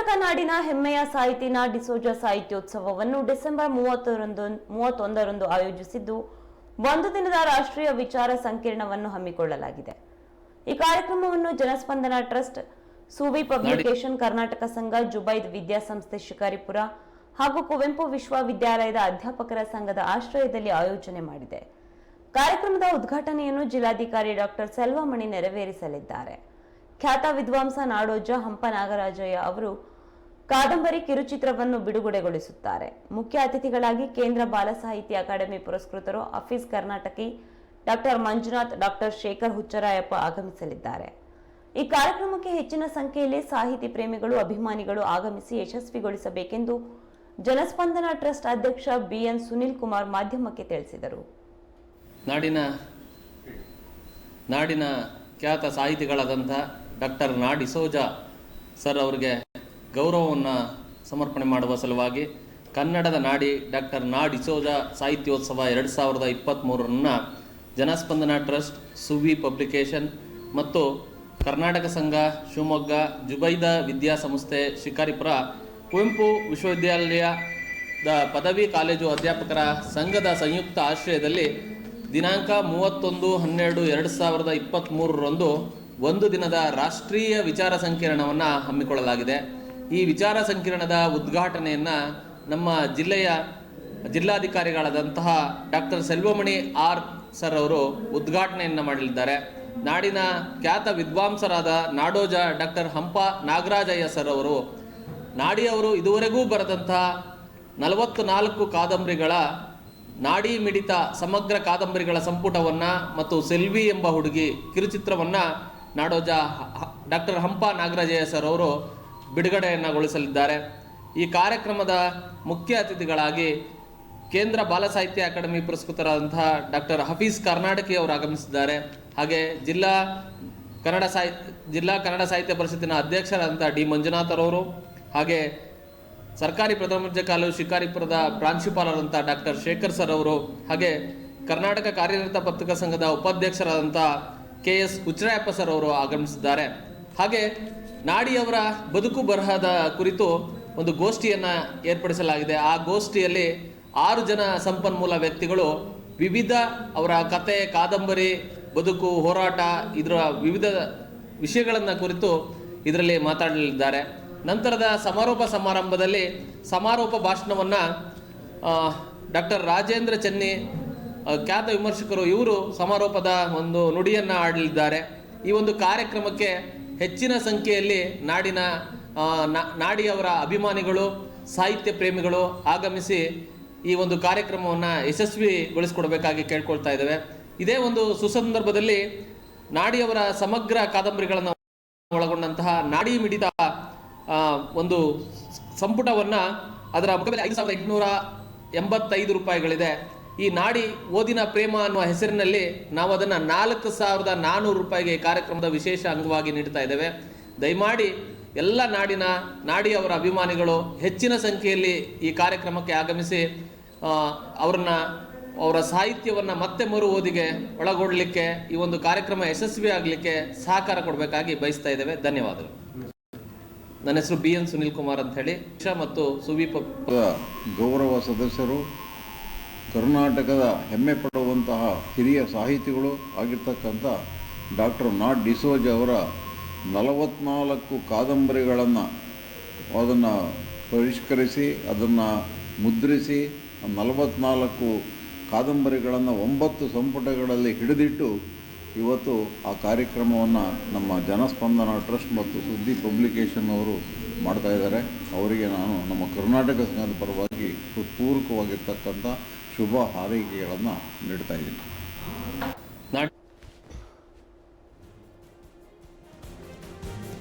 ಕರ್ನಾಟಕ ನಾಡಿನ ಹೆಮ್ಮೆಯ ಸಾಹಿತಿ ಡಿಸೋಜ ಸಾಹಿತ್ಯೋತ್ಸವವನ್ನು ಡಿಸೆಂಬರ್ ಮೂವತ್ತರಂದು, ಮೂವತ್ತೊಂದರಂದು ಆಯೋಜಿಸಿದ್ದು, ಒಂದು ದಿನದ ರಾಷ್ಟ್ರೀಯ ವಿಚಾರ ಸಂಕಿರಣವನ್ನು ಹಮ್ಮಿಕೊಳ್ಳಲಾಗಿದೆ. ಈ ಕಾರ್ಯಕ್ರಮವನ್ನು ಜನಸ್ಪಂದನ ಟ್ರಸ್ಟ್, ಸೂವಿ ಪಬ್ಲಿಕೇಶನ್ ಕರ್ನಾಟಕ ಸಂಘ, ಜುಬೈದ್ ವಿದ್ಯಾಸಂಸ್ಥೆ ಶಿಕಾರಿಪುರ ಹಾಗೂ ಕುವೆಂಪು ವಿಶ್ವವಿದ್ಯಾಲಯದ ಅಧ್ಯಾಪಕರ ಸಂಘದ ಆಶ್ರಯದಲ್ಲಿ ಆಯೋಜನೆ ಮಾಡಿದೆ. ಕಾರ್ಯಕ್ರಮದ ಉದ್ಘಾಟನೆಯನ್ನು ಜಿಲ್ಲಾಧಿಕಾರಿ ಡಾಕ್ಟರ್ ಸೆಲ್ವಮಣಿ ನೆರವೇರಿಸಲಿದ್ದಾರೆ. ಖ್ಯಾತ ವಿದ್ವಾಂಸ ನಾಡೋಜ ಹಂಪ ನಾಗರಾಜಯ್ಯ ಅವರು ಕಾದಂಬರಿ ಕಿರುಚಿತ್ರವನ್ನು ಬಿಡುಗಡೆಗೊಳಿಸುತ್ತಾರೆ. ಮುಖ್ಯ ಅತಿಥಿಗಳಾಗಿ ಕೇಂದ್ರ ಬಾಲ ಸಾಹಿತ್ಯ ಅಕಾಡೆಮಿ ಪುರಸ್ಕೃತರು ಅಫೀಸ್ ಕರ್ನಾಟಕಿ ಡಾಕ್ಟರ್ ಮಂಜುನಾಥ್ ಡಾಕ್ಟರ್ ಶೇಖರ್ ಹುಚ್ಚರಾಯಪ್ಪ ಆಗಮಿಸಲಿದ್ದಾರೆ. ಈ ಕಾರ್ಯಕ್ರಮಕ್ಕೆ ಹೆಚ್ಚಿನ ಸಂಖ್ಯೆಯಲ್ಲಿ ಸಾಹಿತಿ ಪ್ರೇಮಿಗಳು, ಅಭಿಮಾನಿಗಳು ಆಗಮಿಸಿ ಯಶಸ್ವಿಗೊಳಿಸಬೇಕೆಂದು ಜನಸ್ಪಂದನ ಟ್ರಸ್ಟ್ ಅಧ್ಯಕ್ಷ ಬಿಎನ್ ಸುನಿಲ್ ಕುಮಾರ್ ಮಾಧ್ಯಮಕ್ಕೆ ತಿಳಿಸಿದರು. ನಾಡಿನ ನಾಡಿನ ಖ್ಯಾತ ಸಾಹಿತಿಗಳಾದಂಥ ಡಾಕ್ಟರ್ ನಾಡಿಸೋಜಾ ಸರ್ ಅವರಿಗೆ ಗೌರವವನ್ನು ಸಮರ್ಪಣೆ ಮಾಡುವ ಸಲುವಾಗಿ ಕನ್ನಡದ ನಾಡಿ ಡಾಕ್ಟರ್ ನಾ ಡಿಸೋಜ ಸಾಹಿತ್ಯೋತ್ಸವ ಎರಡು ಸಾವಿರದ ಇಪ್ಪತ್ತ್ಮೂರನ್ನು ಜನಸ್ಪಂದನ ಟ್ರಸ್ಟ್, ಸುವಿ ಪಬ್ಲಿಕೇಶನ್ ಮತ್ತು ಕರ್ನಾಟಕ ಸಂಘ, ಶಿವಮೊಗ್ಗ, ಜುಬೈದ ವಿದ್ಯಾಸಂಸ್ಥೆ, ಶಿಕಾರಿಪುರ, ಕುವೆಂಪು ವಿಶ್ವವಿದ್ಯಾಲಯದ ಪದವಿ ಕಾಲೇಜು ಅಧ್ಯಾಪಕರ ಸಂಘದ ಸಂಯುಕ್ತ ಆಶ್ರಯದಲ್ಲಿ ದಿನಾಂಕ ಮೂವತ್ತೊಂದು ಹನ್ನೆರಡು ಎರಡು ಸಾವಿರದ ಇಪ್ಪತ್ತ್ಮೂರರಂದು ಒಂದು ದಿನದ ರಾಷ್ಟ್ರೀಯ ವಿಚಾರ ಸಂಕಿರಣವನ್ನು ಹಮ್ಮಿಕೊಳ್ಳಲಾಗಿದೆ. ಈ ವಿಚಾರ ಸಂಕಿರಣದ ಉದ್ಘಾಟನೆಯನ್ನು ನಮ್ಮ ಜಿಲ್ಲೆಯ ಜಿಲ್ಲಾಧಿಕಾರಿಗಳಾದಂತಹ ಡಾಕ್ಟರ್ ಸೆಲ್ವಮಣಿ ಆರ್ ಸರ್ ಅವರು ಉದ್ಘಾಟನೆಯನ್ನು ಮಾಡಲಿದ್ದಾರೆ. ನಾಡಿನ ಖ್ಯಾತ ವಿದ್ವಾಂಸರಾದ ನಾಡೋಜ ಡಾಕ್ಟರ್ ಹಂಪ ನಾಗರಾಜಯ್ಯ ಸರ್ ಅವರು ನಾಡಿಯವರು ಇದುವರೆಗೂ ಬರೆದಂತಹ ನಲವತ್ತು ನಾಲ್ಕು ಕಾದಂಬರಿಗಳ, ನಾಡಿ ಮಿಡಿತ ಸಮಗ್ರ ಕಾದಂಬರಿಗಳ ಸಂಪುಟವನ್ನು ಮತ್ತು ಸೆಲ್ವಿ ಎಂಬ ಹುಡುಗಿ ಕಿರುಚಿತ್ರವನ್ನು ನಾಡೋಜ ಡಾಕ್ಟರ್ ಹಂಪ ನಾಗರಾಜಯ್ಯ ಸರ್ ಅವರು ಬಿಡುಗಡೆಯನ್ನುಗೊಳಿಸಲಿದ್ದಾರೆ. ಈ ಕಾರ್ಯಕ್ರಮದ ಮುಖ್ಯ ಅತಿಥಿಗಳಾಗಿ ಕೇಂದ್ರ ಬಾಲ ಸಾಹಿತ್ಯ ಅಕಾಡೆಮಿ ಪುರಸ್ಕೃತರಾದಂತಹ ಡಾಕ್ಟರ್ ಹಫೀಸ್ ಕರ್ನಾಟಕಿ ಅವರು ಆಗಮಿಸಿದ್ದಾರೆ. ಹಾಗೆ ಜಿಲ್ಲಾ ಕನ್ನಡ ಸಾಹಿತ್ಯ ಜಿಲ್ಲಾ ಕನ್ನಡ ಸಾಹಿತ್ಯ ಪರಿಷತ್ತಿನ ಅಧ್ಯಕ್ಷರಾದಂಥ ಡಿ ಮಂಜುನಾಥರವರು ಹಾಗೆ ಸರ್ಕಾರಿ ಪ್ರಥಮ ದರ್ಜೆ ಕಾಲೇಜು ಶಿಕಾರಿಪುರದ ಪ್ರಾಂಶುಪಾಲರಂತಹ ಡಾಕ್ಟರ್ ಶೇಖರ್ ಸರ್ ಅವರು ಹಾಗೆ ಕರ್ನಾಟಕ ಕಾರ್ಯನಿರತ ಪತ್ರಿಕಾ ಸಂಘದ ಉಪಾಧ್ಯಕ್ಷರಾದಂಥ ಕೆ ಎಸ್ ಹುಚ್ಚರಾಯಪ್ಪ ಸರ್ ಅವರು ಆಗಮಿಸಿದ್ದಾರೆ. ಹಾಗೆ ನಾಡಿಯವರ ಬದುಕು ಬರಹದ ಕುರಿತು ಒಂದು ಗೋಷ್ಠಿಯನ್ನು ಏರ್ಪಡಿಸಲಾಗಿದೆ. ಆ ಗೋಷ್ಠಿಯಲ್ಲಿ ಆರು ಜನ ಸಂಪನ್ಮೂಲ ವ್ಯಕ್ತಿಗಳು, ವಿವಿಧ ಅವರ ಕತೆ, ಕಾದಂಬರಿ, ಬದುಕು, ಹೋರಾಟ, ಇದರ ವಿವಿಧ ವಿಷಯಗಳನ್ನು ಕುರಿತು ಇದರಲ್ಲಿ ಮಾತಾಡಲಿದ್ದಾರೆ. ನಂತರದ ಸಮಾರೋಪ ಸಮಾರಂಭದಲ್ಲಿ ಸಮಾರೋಪ ಭಾಷಣವನ್ನು ಡಾಕ್ಟರ್ ರಾಜೇಂದ್ರ ಚೆನ್ನಿ ಖ್ಯಾತ ವಿಮರ್ಶಕರು ಇವರು ಸಮಾರೋಪದ ಒಂದು ನುಡಿಯನ್ನು ಆಡಲಿದ್ದಾರೆ. ಈ ಒಂದು ಕಾರ್ಯಕ್ರಮಕ್ಕೆ ಹೆಚ್ಚಿನ ಸಂಖ್ಯೆಯಲ್ಲಿ ನಾಡಿನ ನಾಡಿಯವರ ಅಭಿಮಾನಿಗಳು, ಸಾಹಿತ್ಯ ಪ್ರೇಮಿಗಳು ಆಗಮಿಸಿ ಈ ಒಂದು ಕಾರ್ಯಕ್ರಮವನ್ನು ಯಶಸ್ವಿಗೊಳಿಸ್ಕೊಡ್ಬೇಕಾಗಿ ಕೇಳ್ಕೊಳ್ತಾ ಇದ್ದೇವೆ. ಇದೇ ಒಂದು ಸುಸಂದರ್ಭದಲ್ಲಿ ನಾಡಿಯವರ ಸಮಗ್ರ ಕಾದಂಬರಿಗಳನ್ನು ಒಳಗೊಂಡಂತಹ ನಾಡಿ ಮಿಡಿತ ಒಂದು ಸಂಪುಟವನ್ನು ಅದರ ಮುಖದಲ್ಲಿ ಐದು ಸಾವಿರದ ಎಂಟುನೂರ ಎಂಬತ್ತೈದು ರೂಪಾಯಿಗಳಿದೆ. ಈ ನಾಡಿ ಓದಿನ ಪ್ರೇಮ ಅನ್ನುವ ಹೆಸರಿನಲ್ಲಿ ನಾವು ಅದನ್ನು ನಾಲ್ಕು ಸಾವಿರದ ನಾನ್ನೂರು ರೂಪಾಯಿಗೆ ಈ ಕಾರ್ಯಕ್ರಮದ ವಿಶೇಷ ಅಂಗವಾಗಿ ನೀಡ್ತಾ ಇದ್ದೇವೆ. ದಯಮಾಡಿ ಎಲ್ಲ ನಾಡಿನ, ನಾಡಿಯವರ ಅಭಿಮಾನಿಗಳು ಹೆಚ್ಚಿನ ಸಂಖ್ಯೆಯಲ್ಲಿ ಈ ಕಾರ್ಯಕ್ರಮಕ್ಕೆ ಆಗಮಿಸಿ ಅವ್ರನ್ನ, ಅವರ ಸಾಹಿತ್ಯವನ್ನು ಮತ್ತೆ ಮರು ಓದಿಗೆ ಒಳಗೊಳ್ಳಲಿಕ್ಕೆ ಈ ಒಂದು ಕಾರ್ಯಕ್ರಮ ಯಶಸ್ವಿ ಆಗಲಿಕ್ಕೆ ಸಹಕಾರ ಕೊಡಬೇಕಾಗಿ ಬಯಸ್ತಾ ಇದ್ದೇವೆ. ಧನ್ಯವಾದಗಳು. ನನ್ನ ಹೆಸರು ಬಿ ಎನ್ ಸುನಿಲ್ ಕುಮಾರ್ ಅಂತ ಹೇಳಿ ಮತ್ತು ಸುವೀಪ ಗೌರವ ಸದಸ್ಯರು ಕರ್ನಾಟಕದ ಹೆಮ್ಮೆ ಪಡುವಂತಹ ಹಿರಿಯ ಸಾಹಿತಿಗಳು ಆಗಿರ್ತಕ್ಕಂಥ ಡಾಕ್ಟರ್ ನಾ ಡಿಸೋಜ ಅವರ ನಲವತ್ನಾಲ್ಕು ಕಾದಂಬರಿಗಳನ್ನು ಅದನ್ನು ಪರಿಷ್ಕರಿಸಿ, ಅದನ್ನು ಮುದ್ರಿಸಿ, ನಲವತ್ನಾಲ್ಕು ಕಾದಂಬರಿಗಳನ್ನು ಒಂಬತ್ತು ಸಂಪುಟಗಳಲ್ಲಿ ಹಿಡಿದಿಟ್ಟು ಇವತ್ತು ಆ ಕಾರ್ಯಕ್ರಮವನ್ನು ನಮ್ಮ ಜನಸ್ಪಂದನ ಟ್ರಸ್ಟ್ ಮತ್ತು ಸುದ್ದಿ ಪಬ್ಲಿಕೇಶನ್ ಅವರು ಮಾಡ್ತಾ ಇದ್ದಾರೆ. ಅವರಿಗೆ ನಾನು ನಮ್ಮ ಕರ್ನಾಟಕ ಸಂಘದ ಪರವಾಗಿ ಹೃತ್ಪೂರ್ವಕವಾಗಿರ್ತಕ್ಕಂಥ ಶುಭ ಹಾರೈಕೆಗಳನ್ನು ನೀಡ್ತಾ ಇದ್ದೀನಿ ನಾಡ್